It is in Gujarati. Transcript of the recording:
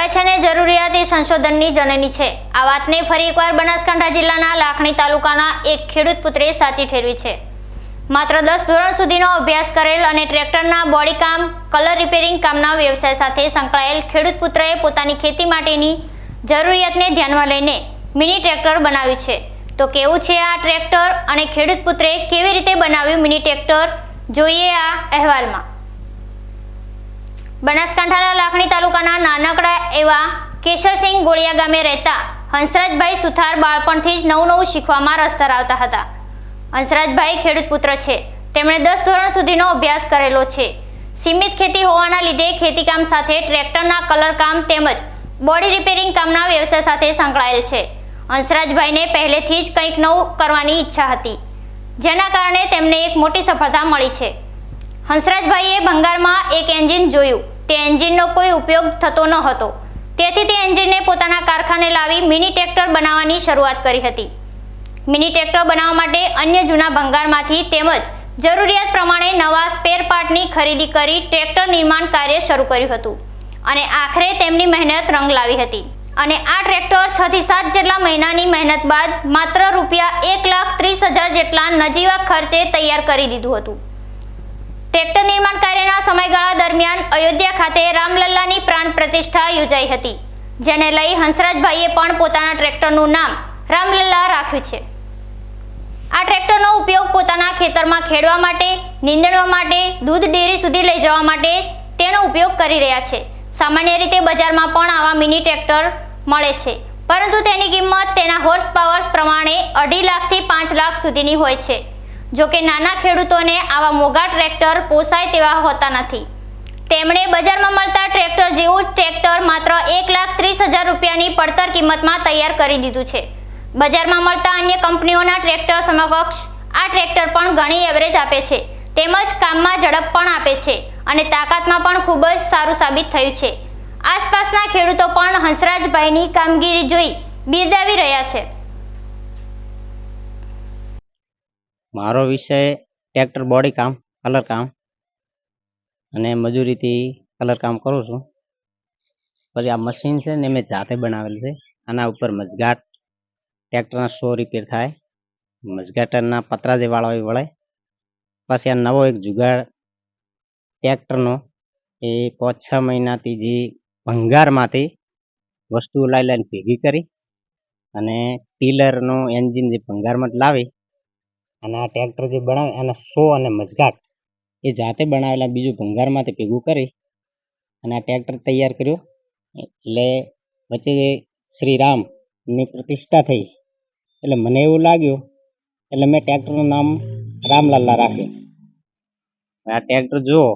હવે છે ને સંશોધનની જનની છે. આ વાતને ફરી એકવાર બનાસકાંઠા જિલ્લાના લાખણી તાલુકાના એક ખેડૂત પુત્રે સાચી ઠેરવી છે. માત્ર દસ ધોરણ સુધીનો અભ્યાસ કરેલ અને ટ્રેક્ટરના બોડીકામ, કલર રિપેરિંગ કામના વ્યવસાય સાથે સંકળાયેલ ખેડૂત પુત્રએ પોતાની ખેતી માટેની જરૂરિયાતને ધ્યાનમાં લઈને મિની ટ્રેક્ટર બનાવ્યું છે. તો કેવું છે આ ટ્રેક્ટર અને ખેડૂત પુત્રે કેવી રીતે બનાવ્યું મિની ટ્રેક્ટર? જોઈએ આ અહેવાલમાં. બનાસકાંઠાના લાખણી તાલુકાના નાનકડા એવા કેશરસિંહ ગોળિયા ગામે રહેતા હંસરાજભાઈ સુથાર બાળપણથી જ નવું નવું શીખવામાં રસ ધરાવતા હતા. હંસરાજભાઈ ખેડૂત પુત્ર છે. તેમણે દસ ધોરણ સુધીનો અભ્યાસ કરેલો છે. સીમિત ખેતી હોવાના લીધે ખેતીકામ સાથે ટ્રેક્ટરના કલર કામ તેમજ બોડી રિપેરિંગ કામના વ્યવસાય સાથે સંકળાયેલ છે. હંસરાજભાઈને પહેલેથી જ કંઈક નવું કરવાની ઈચ્છા હતી. જેના કારણે તેમને એક મોટી સફળતા મળી છે. હંસરાજભાઈએ ભંગારમાં એક એન્જિન જોયું. તે એન્જિનનો કોઈ ઉપયોગ થતો ન હતો. તેથી તે એન્જિનને પોતાના કારખાને લાવી મિની ટ્રેક્ટર બનાવવાની શરૂઆત કરી હતી. મિની ટ્રેક્ટર બનાવવા માટે અન્ય જૂના ભંગારમાંથી તેમજ જરૂરિયાત પ્રમાણે નવા સ્પેર પાર્ટની ખરીદી કરી ટ્રેક્ટર નિર્માણ કાર્ય શરૂ કર્યું હતું અને આખરે તેમની મહેનત રંગ લાવી હતી. અને આ ટ્રેક્ટર છ થી સાત જેટલા મહિનાની મહેનત બાદ માત્ર રૂપિયા એક લાખ ત્રીસ હજાર જેટલા નજીવા ખર્ચે તૈયાર કરી દીધું હતું. ટ્રેક્ટર નિર્માણ કાર્યના સમયગાળા દરમિયાન અયોધ્યા ખાતે રામલલ્લાની પ્રાણ પ્રતિષ્ઠા યોજાઈ હતી, જેને લઈ હંસરાજભાઈએ પણ પોતાના ટ્રેક્ટરનું નામ રામલલ્લા રાખ્યું છે. આ ટ્રેક્ટરનો ઉપયોગ પોતાના ખેતરમાં ખેડવા માટે, નીંદણવા માટે, દૂધ ડેરી સુધી લઈ જવા માટે તેનો ઉપયોગ કરી રહ્યા છે. સામાન્ય રીતે બજારમાં પણ આવા મિની ટ્રેક્ટર મળે છે, પરંતુ તેની કિંમત તેના હોર્સ પાવર્સ પ્રમાણે અઢી લાખથી પાંચ લાખ સુધીની હોય છે. જો કે નાના ખેડૂતોને આવા મોંઘા ટ્રેક્ટર પોસાય તેવા હોતા નથી. તેમણે બજારમાં મળતા ટ્રેક્ટર જેવું જ ટ્રેક્ટર માત્ર એક લાખ ત્રીસ હજાર રૂપિયાની પડતર કિંમતમાં તૈયાર કરી દીધું છે. બજારમાં મળતા અન્ય કંપનીઓના ટ્રેક્ટર સમકક્ષ આ ટ્રેક્ટર પણ ઘણી એવરેજ આપે છે. તેમજ કામમાં ઝડપ પણ આપે છે અને તાકાતમાં પણ ખૂબ જ સારું સાબિત થયું છે. આસપાસના ખેડૂતો પણ હંસરાજભાઈની કામગીરી જોઈ બિરદાવી રહ્યા છે. મારો વિષય ટ્રેક્ટર બોડી કામ કલર કામ અને મજૂરીથી કલર કામ કરું છું. પછી આ મશીન છે ને મેં જાતે બનાવેલ છે. આના ઉપર મસગાટ ટ્રેક્ટરના સો રિપેર થાય. મસગાટરના પતરા જે વાળા વળે પછી આ નવો એક જુગાડ ટ્રેક્ટરનો એ પાંચ છ મહિનાથી જે ભંગારમાંથી વસ્તુઓ લાવી લાવીને ભેગી કરી અને ટીલરનું એન્જિન જે ભંગારમાં લાવી અને આ ટ્રેક્ટર જે બનાવે એના સો અને મજગાટ એ જાતે બનાવેલા બીજું ભંગારમાંથી ભેગું કરી અને આ ટ્રેક્ટર તૈયાર કર્યું. એટલે વચ્ચે શ્રી રામની પ્રતિષ્ઠા થઈ. એટલે મને એવું લાગ્યું, એટલે મેં ટ્રેક્ટરનું નામ રામલલ્લા રાખ્યું. આ ટ્રેક્ટર જુઓ